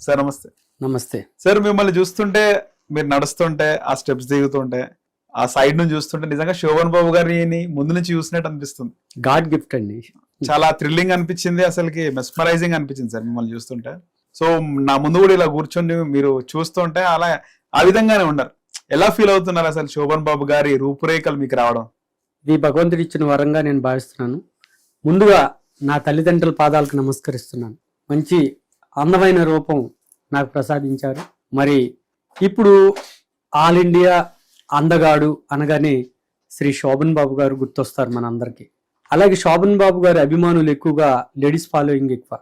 Sir నమస్తే. నమస్తే. Sir మిమ్మల్ని చూస్తుంటే మీరు నడుస్తుంటే ఆ స్టెప్స్ దిగుతుంటే ఆ సైడ్ నుంచి చూస్తుంటే నిజంగా శోభన్ బాబు గారిని ముందు నుంచి చూసినట్టు అనిపిస్తుంది. గాడ్ గిఫ్ట్ అండి. చాలా థ్రిల్లింగ్ అనిపించింది అసలుకి మెస్మరైజింగ్ అనిపించింది సార్ మిమ్మల్ని చూస్తుంటే. సో నా ముందు కూడా ఇలా కూర్చొని మీరు చూస్తుంటే అలా ఆ విధంగానే ఉండరు ఎలా ఫీల్ అవుతున్నారు అసలు శోభన్ బాబు గారి రూపురేఖలు మీకు రావడం? ఇది భగవంతుడి ఇచ్చిన వరంగా నేను భావిస్తున్నాను. ముందుగా నా తల్లిదండ్రుల పాదాలకు నమస్కరిస్తున్నాను. మంచి అందమైన రూపం నాకు ప్రసాదించారు. మరి ఇప్పుడు ఆల్ ఇండియా అందగాడు అనగానే శ్రీ శోభన్ బాబు గారు గుర్తొస్తారు మనందరికీ. అలాగే శోభన్ బాబు గారి అభిమానులు ఎక్కువగా లేడీస్ ఫాలోయింగ్ ఎక్కువ.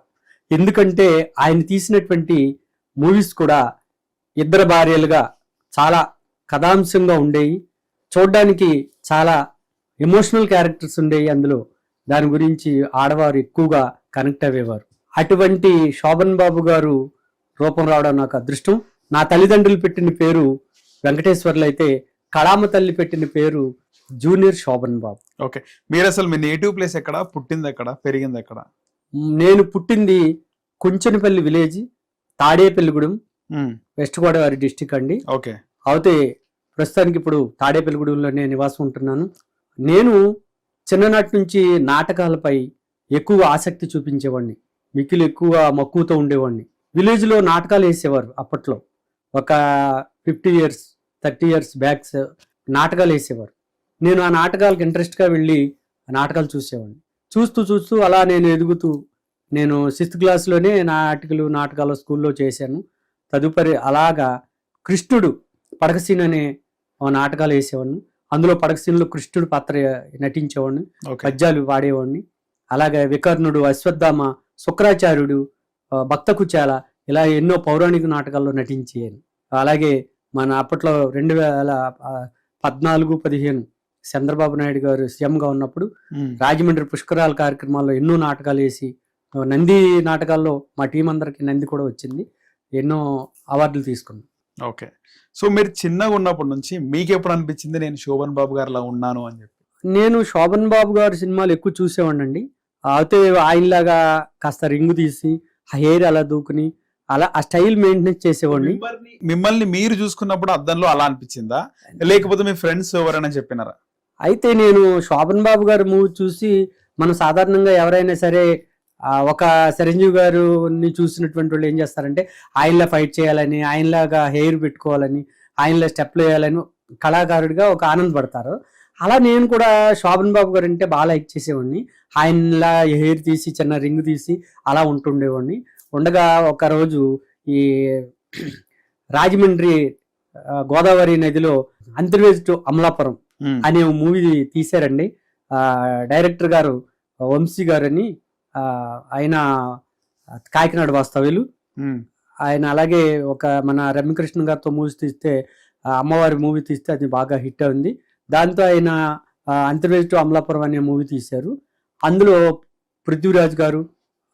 ఎందుకంటే ఆయన తీసినటువంటి మూవీస్ కూడా ఇద్దరు భార్యలుగా చాలా కథాంశంగా ఉండేవి చూడడానికి చాలా ఎమోషనల్ క్యారెక్టర్స్ ఉండేవి అందులో దాని గురించి ఆడవారు ఎక్కువగా కనెక్ట్ అయ్యేవారు. అటువంటి శోభన్ బాబు గారు రూపం రావడం నాకు అదృష్టం. నా తల్లిదండ్రులు పెట్టిన పేరు వెంకటేశ్వర్లు అయితే కళామ తల్లి పెట్టిన పేరు జూనియర్ శోభన్ బాబు. ఓకే. మీరు అసలు మీ నేటివ్ ప్లేస్ ఎక్కడ? పుట్టింది ఎక్కడ పెరిగింది ఎక్కడ నేను పుట్టింది Kunchanapalli village Tadepalligudem west Godavari district అండి. ఓకే. అయితే ప్రస్తుతానికి ఇప్పుడు తాడేపల్లిగూడెంలో నేను నివాసం ఉంటున్నాను. నేను చిన్ననాటి నుంచి నాటకాలపై ఎక్కువ ఆసక్తి చూపించేవాడిని. మిక్కిలు ఎక్కువ మక్కువతో ఉండేవాడిని. విలేజ్లో నాటకాలు వేసేవారు అప్పట్లో. ఒక fifty years thirty years backs నాటకాలు వేసేవారు. నేను ఆ నాటకాలకు ఇంట్రెస్ట్గా వెళ్ళి ఆ నాటకాలు చూసేవాడిని. చూస్తూ చూస్తూ అలా నేను ఎదుగుతూ నేను సిక్స్త్ క్లాస్లోనే నాటికలు నాటకాలు స్కూల్లో చేశాను. తదుపరి అలాగా కృష్ణుడు పడకసీన్ అనే నాటకాలు వేసేవాడిని. అందులో పడకసీన్లో కృష్ణుడు పాత్ర నటించేవాడిని. పద్యాలు పాడేవాడిని. అలాగే వికర్ణుడు అశ్వత్థామ శుక్రాచార్యుడు భక్త కుచాల ఇలా ఎన్నో పౌరాణిక నాటకాల్లో నటించాను అలాగే మన అప్పట్లో రెండు వేల పద్నాలుగు పదిహేను చంద్రబాబు నాయుడు గారు సీఎంగా ఉన్నప్పుడు రాజమండ్రి పుష్కరాల కార్యక్రమాల్లో ఎన్నో నాటకాలు వేసి నంది నాటకాల్లో మా టీం అందరికి నంది కూడా వచ్చింది. ఎన్నో అవార్డులు తీసుకున్నాం. ఓకే. సో మీరు చిన్నగా ఉన్నప్పటి నుంచి మీకు ఎప్పుడు అనిపించింది నేను శోభన్ బాబు గారిలా ఉన్నాను అని చెప్పి? నేను శోభన్ బాబు గారి సినిమాలు ఎక్కువ చూసేవాడినండి. అయితే ఆయనలాగా కాస్త రింగు తీసి హెయిర్ అలా దూకుని అలా ఆ స్టైల్ మెయింటెనెన్స్ చేసేవాడిని. మిమ్మల్ని మీరు చూసుకున్నప్పుడు అద్దంలో అలా అనిపించిందా? లేకపోతే మీ ఫ్రెండ్స్ ఎవరైనా చెప్పినారా? అయితే నేను శోభన్ బాబు గారి మూవీ చూసి మనం సాధారణంగా ఎవరైనా సరే ఒక చిరంజీవి గారిని చూసినటువంటి వాళ్ళు ఏం చేస్తారంటే ఆయనలా ఫైట్ చేయాలని ఆయనలాగా హెయిర్ పెట్టుకోవాలని ఆయనలా స్టెప్లు వేయాలని కళాకారుడిగా ఒక ఆనందపడతారు. అలా నేను కూడా శోభన్ బాబు గారు అంటే బాగా లైక్ చేసేవాడిని. ఆయనలా హెయిర్ తీసి చిన్న రింగ్ తీసి అలా ఉంటుండేవాడిని. ఉండగా ఒక రోజు ఈ రాజమండ్రి గోదావరి నదిలో అంతర్వేజ్ టు అమలాపురం అనే మూవీ తీశారండి. ఆ, డైరెక్టర్ గారు వంశీ గారని ఆయన కాకినాడ వాస్తవ్యులు. ఆయన అలాగే ఒక మన రమ్యకృష్ణ గారితో మూవీస్ తీస్తే అమ్మవారి మూవీ తీస్తే అది బాగా హిట్ అయింది. దాంతో ఆయన అంతర్వేజ్ టు అమలాపురం అనే మూవీ తీశారు అందులో పృథ్వీరాజ్ గారు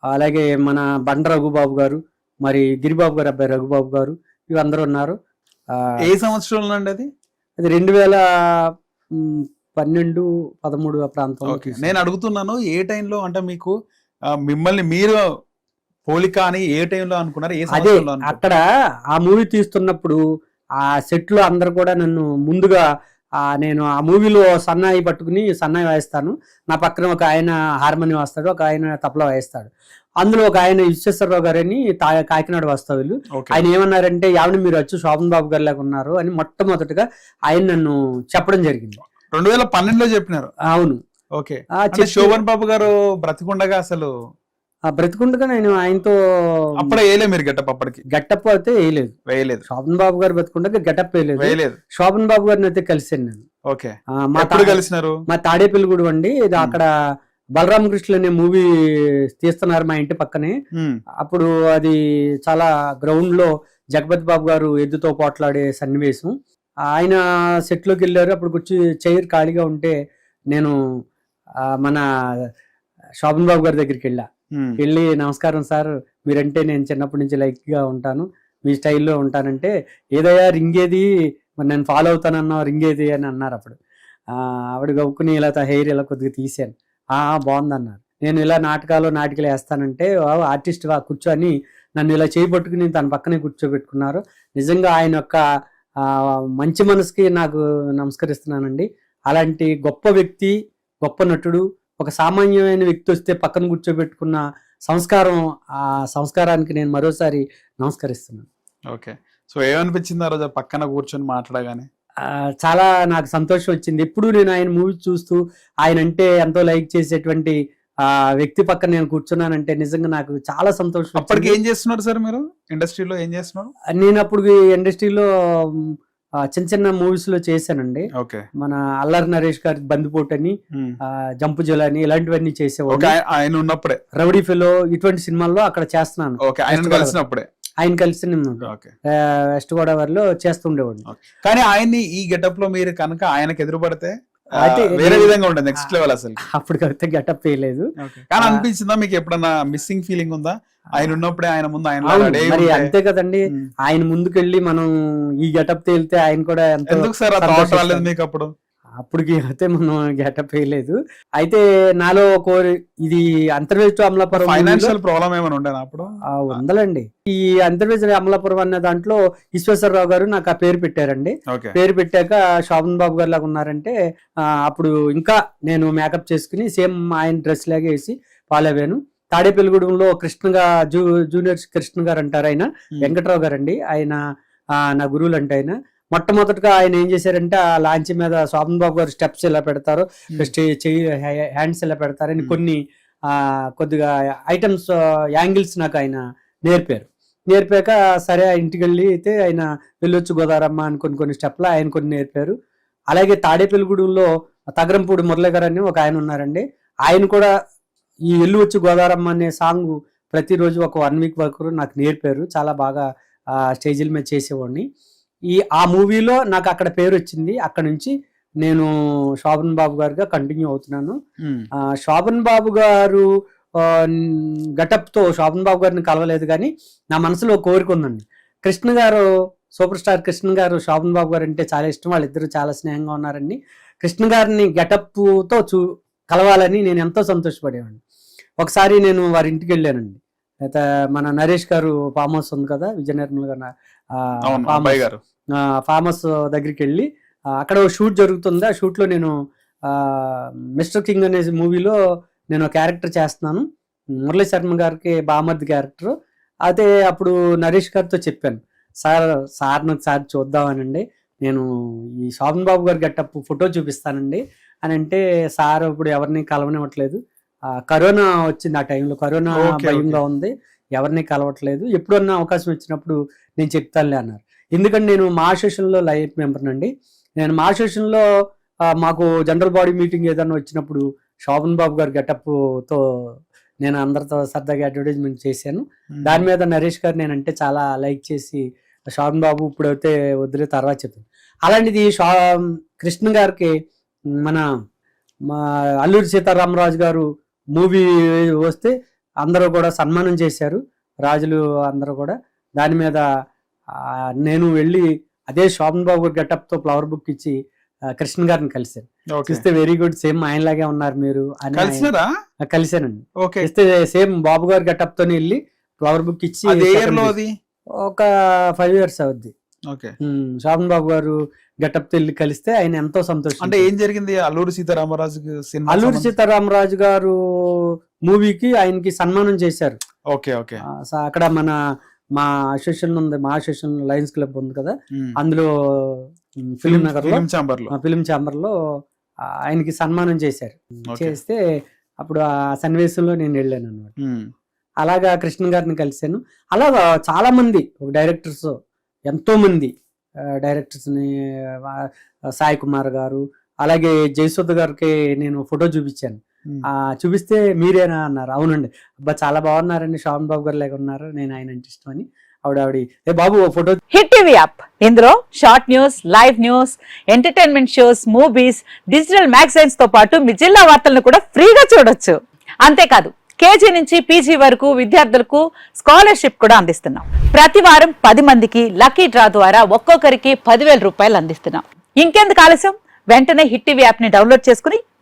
అలాగే మన బండ రఘుబాబు గారు మరి గిరిబాబు గారు అబ్బాయి రఘుబాబు గారు ఇవందరూ ఉన్నారు ఏ సంవత్సరంలో అండి అది అది రెండు వేల పన్నెండు పదమూడు ఆ ప్రాంతంలో. నేను అడుగుతున్నాను ఏ టైంలో అంటే మీకు మిమ్మల్ని మీరు పోలిక అని ఏ టైంలో అనుకున్నారు అదే? అక్కడ ఆ మూవీ తీస్తున్నప్పుడు ఆ సెట్లో అందరు కూడా నన్ను ముందుగా నేను ఆ మూవీలో సన్నాయి పట్టుకుని సన్నాయి వాయిస్తాను. నా పక్కన ఒక ఆయన హార్మోని వాస్తాడు ఒక ఆయన తబలా వాయిస్తాడు. అందులో ఒక ఆయన విశ్వేశ్వరరావు గారని కాకినాడ వాస్తవ్యులు ఆయన ఏమన్నారంటే యావని మీరు వచ్చి శోభన్ బాబు గారి లాగా ఉన్నారు అని మొట్టమొదటిగా ఆయన నన్ను చెప్పడం జరిగింది. రెండు వేల పన్నెండులో చెప్పినారు. అవును. ఓకే. శోభన్ బాబు గారు బ్రతికుండగా అసలు ఆ బ్రతికుండగా నేను ఆయనతో అప్పుడే వేయలే మీరు గెటప్ అప్పటికి. గట్టప్ అయితే వేయలేదు. వేయలేదు. శోభన్ బాబు గారు బతుకుండగా గెటప్ వేయలేదు. వేయలేదు. శోభన్ బాబు గారిని అయితే కలిసాను నేను. ఓకే. మా ఎప్పుడు తా- కలిసినారు? మా తాడేపల్లిగూడు అండి. ఇది అక్కడ బలరామకృష్ణ అనే మూవీ తీస్తున్నారు మా ఇంటి పక్కనే. అప్పుడు అది చాలా గ్రౌండ్లో జగపతి బాబు గారు ఎద్దుతో పోట్లాడే సన్నివేశం. ఆయన సెట్లోకి వెళ్ళారు. అప్పుడు వచ్చి చైర్ ఖాళీగా ఉంటే నేను మన శోభన్ బాబు గారి దగ్గరికి వెళ్ళా. Hmm. వెళ్ళి నమస్కారం సార్ మీరంటే నేను చిన్నప్పటి నుంచి లైక్గా ఉంటాను. మీ స్టైల్లో ఉంటానంటే ఏదయ్యా రింగేది? మరి నేను ఫాలో అవుతానన్నా రింగేది? అని అన్నారు అప్పుడు. ఆవిడ గవ్వుకుని ఇలా హెయిర్ ఇలా కొద్దిగా తీసాను ఆ బాగుంది అన్నారు నేను ఇలా నాటకాలు నాటికలు వేస్తానంటే ఆర్టిస్ట్ వా కూర్చొని నన్ను ఇలా చేయబట్టుకుని తన పక్కనే కూర్చోబెట్టుకున్నారు. నిజంగా ఆయన యొక్క మంచి మనసుకి నాకు నమస్కరిస్తున్నానండి. అలాంటి గొప్ప వ్యక్తి గొప్ప నటుడు ఒక సామాన్యమైన వ్యక్తి వస్తే పక్కన కూర్చోబెట్టుకున్న సంస్కారం ఆ సంస్కారానికి నేను మరోసారి నమస్కరిస్తున్నాను. ఓకే. సో ఏమనిపించింది ఆ రోజు పక్కన కూర్చొని మాట్లాడగానే? చాలా నాకు సంతోషం వచ్చింది. ఎప్పుడు నేను ఆయన మూవీ చూస్తూ ఆయన అంటే ఎంతో లైక్ చేసేటువంటి ఆ వ్యక్తి పక్కన నేను కూర్చున్నానంటే నిజంగా నాకు చాలా సంతోషం అప్పటికి. ఏం చేస్తున్నారు సార్ మీరు? ఇండస్ట్రీలో ఏం చేస్తున్నారు? నేను అప్పుడు ఇండస్ట్రీలో చిన్న చిన్న మూవీస్లో చేశానండి. ఓకే. మన అల్లరి నరేష్ గారి బందిపోట్ అని ఆ, జంపు జల అని ఇలాంటివన్నీ చేసేవాడు ఆయ- ఆయన ఉన్నప్పుడే. రౌడీ ఫెలో ఇటువంటి సినిమాల్లో అక్కడ చేస్తున్నాను. ఓకే ఆయన కలిసినప్పుడే ఆయన కలిసి వెస్ట్ గోదావరిలో చేస్తుండేవాడిని కానీ ఆయన్ని ఈ గెటప్లో మీరు కనుక ఆయనకు ఎదురుపడితే వేరే విధంగా ఉంటుంది నెక్స్ట్ లెవెల్ అసలు. అప్పటికైతే గెటప్ వేయలేదు. కానీ. అనిపించిందా మీకు ఎప్పుడన్నా మిస్సింగ్ ఫీలింగ్ ఉందా? ఆయన ఉన్నప్పుడే ఆయన ముందు ఆయన మరి అంతే కదండి. ఆయన ముందుకెళ్ళి మనం ఈ గెటప్ తేలితే ఆయన కూడా ఎందుకు సార్ ఆ థాట్ సంతోషిస్తారు. రాలేదు మీకు అప్పుడు? అప్పటికి అయితే మనం గెటప్ వేయలేదు. అయితే నాలో కోరి ఇది అంతర్వేజ్ అమలాపురం ఫైనాన్షియల్ ప్రాబ్లం ఏమైనా ఉండేనా అప్పుడు? ఆ, ఉందలండి. ఈ అంతర్వేజ్ అమలాపురం అనే దాంట్లో ఈశ్వేశ్వరరావు గారు నాకు ఆ పేరు పెట్టారండి. పేరు పెట్టాక శోభన్ బాబు గారు లాగా ఉన్నారంటే అప్పుడు ఇంకా నేను మేకప్ చేసుకుని సేమ్ ఆయన డ్రెస్ లాగే వేసి అయ్యాను తాడేపల్లిగూడెంలో కృష్ణగా జూ జూనియర్ కృష్ణ గారు అంటారు ఆయన. వెంకట్రావు గారు అండి ఆయన నా గురువులు అంటే ఆయన. మొట్టమొదటిగా ఆయన ఏం చేశారంటే ఆ లాంచ్ మీద శోభన్ బాబు గారు స్టెప్స్ ఎలా పెడతారు స్టే- చెయ్యి హ్యాండ్స్ ఎలా పెడతారని. కొన్ని కొద్దిగా ఐటమ్స్ యాంగిల్స్ నాకు ఆయన నేర్పారు. నేర్పాక సరే ఆ ఇంటికి వెళ్ళి అయితే ఆయన వెళ్ళొచ్చు గోదారమ్మ అని కొన్ని కొన్ని స్టెప్లు ఆయన కొన్ని నేర్పారు. అలాగే తాడేపల్లిగూడెంలో తగరంపూడి మురళి గారు అని ఒక ఆయన ఉన్నారండి. ఆయన కూడా ఈ ఎల్లు వచ్చి గోదారమ్మ అనే సాంగ్ ప్రతిరోజు ఒక వన్ వీక్ వరకు నాకు నేర్పారు. చాలా బాగా స్టేజీల మీద చేసేవాడిని. ఈ ఆ మూవీలో నాకు అక్కడ పేరు వచ్చింది అక్కడ నుంచి నేను శోభన్ బాబు గారుగా కంటిన్యూ అవుతున్నాను. శోభన్ బాబు గారు గటప్తో శోభన్ బాబు గారిని కలవలేదు కానీ నా మనసులో కోరిక ఉందండి. కృష్ణ గారు సూపర్ స్టార్ కృష్ణ గారు శోభన్ బాబు గారు అంటే చాలా ఇష్టం. వాళ్ళిద్దరూ చాలా స్నేహంగా ఉన్నారండి. కృష్ణ గారిని గెటప్తో చూ కలవాలని నేను ఎంతో సంతోషపడేవాడిని. ఒకసారి నేను వారి ఇంటికి వెళ్ళానండి. అయితే మన నరేష్ గారు ఫామ్ హౌస్ ఉంది కదా విజయ నిర్మల్ గారు ఫామ్. గారు. హౌస్ దగ్గరికి వెళ్ళి అక్కడ షూట్ జరుగుతుంది. ఆ షూట్లో నేను మిస్టర్ కింగ్ అనే మూవీలో నేను క్యారెక్టర్ చేస్తున్నాను. మురళీ శర్మ గారికి బామర్ది క్యారెక్టర్. అయితే అప్పుడు నరేష్ గారితో చెప్పాను సార్ సార్ని ఒకసారి చూద్దామనండి. నేను ఈ శోభన్ బాబు గారి గట్టప్పు ఫోటో చూపిస్తానండి. అని అంటే సార్ ఇప్పుడు ఎవరిని కలవనివ్వట్లేదు. కరోనా వచ్చింది ఆ టైంలో. కరోనా భయంగా ఉంది. ఎవరిని కలవట్లేదు. ఎప్పుడన్నా అవకాశం వచ్చినప్పుడు నేను చెప్తానులే అన్నారు. ఎందుకంటే నేను మా అసోసియేషన్లో లైఫ్ మెంబర్ అండి. నేను మా అసోసియేషన్లో మాకు జనరల్ బాడీ మీటింగ్ ఏదైనా వచ్చినప్పుడు శోభన్ బాబు గారి గెటప్తో నేను అందరితో సరదాగా అడ్వర్టైజ్మెంట్ చేశాను. దాని మీద నరేష్ గారు నేనంటే చాలా లైక్ చేసి శోభన్ బాబు ఇప్పుడైతే వదిలే తర్వాత చెప్పాను అలాంటిది షా కృష్ణ గారికి మన మా అల్లూరి సీతారామరాజు గారు మూవీ వస్తే అందరూ కూడా సన్మానం చేశారు. రాజులు అందరూ కూడా. దాని మీద నేను వెళ్ళి అదే శోభన్ బాబు గెటప్తో ఫ్లవర్ బుక్ ఇచ్చి కృష్ణ గారిని కలిశాను. చూస్తే వెరీ గుడ్ సేమ్ ఆయనలాగే ఉన్నారు మీరు అని కలిశానండి. ఓకే. చూస్తే సేమ్ బాబు గారు గెటప్ తోనే వెళ్ళి ఫ్లవర్ బుక్ ఇచ్చి ఒక ఫైవ్ ఇయర్స్ అవుద్ది. శోభన్ బాబు గారు గెటప్తో వెళ్ళి కలిస్తే ఆయన ఎంతో సంతోషం అంటే ఏం జరిగింది? అల్లూరి సీతారామరాజు సినిమా అల్లూరి సీతారామరాజు గారు మూవీకి ఆయనకి సన్మానం చేశారు. Okay okay. అక్కడ మన మా అసోసియేషన్ ఉంది మా అసోసియేషన్ లయన్స్ క్లబ్ ఉంది కదా. అందులో ఫిలిం నగర్లో ఫిలిం ఛాంబర్లో ఫిలిం ఛాంబర్లో ఆయనకి సన్మానం చేశారు. చేస్తే అప్పుడు ఆ సన్నివేశంలో నేను వెళ్ళాను అనమాట. అలాగా కృష్ణ గారిని కలిశాను అలాగా చాలా మంది డైరెక్టర్స్ ఎంతో మంది డైరెక్టర్స్ని సాయి కుమార్ గారు అలాగే జయసుధ గారికి నేను ఫోటో చూపించాను చూపిస్తే మీరేనా అన్నారు. అవునండి. అబ్బా చాలా బాగున్నారండి. శ్యామ్ బాబు గారు లేక ఉన్నారు. నేను ఆయన అంటే ఇష్టం అని ఆవిడ ఆవిడ ఏ బాబు ఓ ఫోటో హిట్ టీవీ యాప్. ఇందులో short news live news entertainment shows movies digital మ్యాగజైన్స్తో పాటు మీ జిల్లా వార్తలను కూడా ఫ్రీగా చూడొచ్చు. అంతేకాదు కేజీ నుంచి పీజీ వరకు విద్యార్థులకు స్కాలర్షిప్ కూడా అందిస్తున్నాం. ప్రతి వారం పది మందికి లక్కీ డ్రా ద్వారా ఒక్కొక్కరికి పదివేల రూపాయలు అందిస్తున్నాం. ఇంకెందుకు ఆలస్యం? వెంటనే హిట్ టీవీ యాప్ని డౌన్లోడ్ చేసుకుని